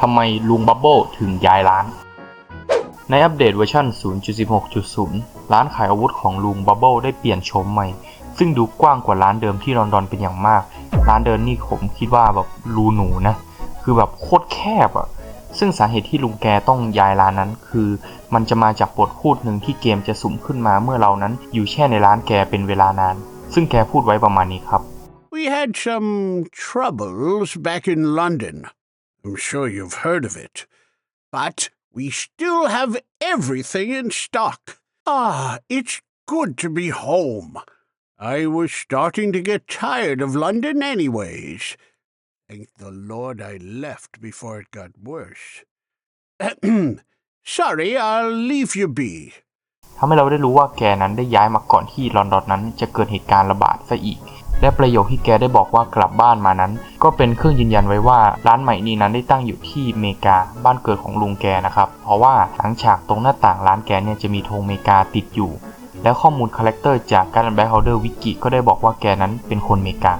ทำไมลุงบับเบิลถึงย้ายร้าน ในอัปเดตเวอร์ชัน 0.16.0 ร้านขายอาวุธของลุงบับเบิลได้เปลี่ยนโฉมใหม่ ซึ่งดูกว้างกว่าร้านเดิมที่ลอนดอนเป็นอย่างมาก ร้านเดิมนี่ผมคิดว่าแบบรูหนูนะ คือแบบโคตรแคบอะซึ่งสาเหตุที่ลุงแกต้องย้ายร้านนั้นคือ มันจะมาจากบทพูดหนึ่งที่เกมจะสุ่มขึ้นมาเมื่อเรานั้นอยู่แช่ในร้านแกเป็นเวลานาน ซึ่งแกพูดไว้ประมาณนี้ครับ We had some troubles back in London. I'm sure you've heard of it. But we still have everything in stock. Ah, it's good to be home. I was starting to get tired of London anyways. Thank the Lord I left before it got worse. Sorry, I'll leave you be. ทำให้เราได้รู้ว่าแกนั้นได้ย้ายมาก่อนที่ลอนดอนนั้นจะเกิดเหตุการณ์ระบาดซะอีก และประโยคที่แกได้บอกว่ากลับบ้านมานั้น ก็เป็นเครื่องยืนยันไว้ว่าร้านใหม่นี้นั้นได้ตั้งอยู่ที่อเมริกาบ้านเกิดของลุงแกนะครับ เพราะว่าหลังฉากตรงหน้าต่างร้านแกเนี่ยจะมีธงอเมริกาติดอยู่ และข้อมูลคาแรคเตอร์จากการแบ็คฮาวเดอร์วิกิก็ได้บอกว่าแกนั้นเป็นคนอเมริกา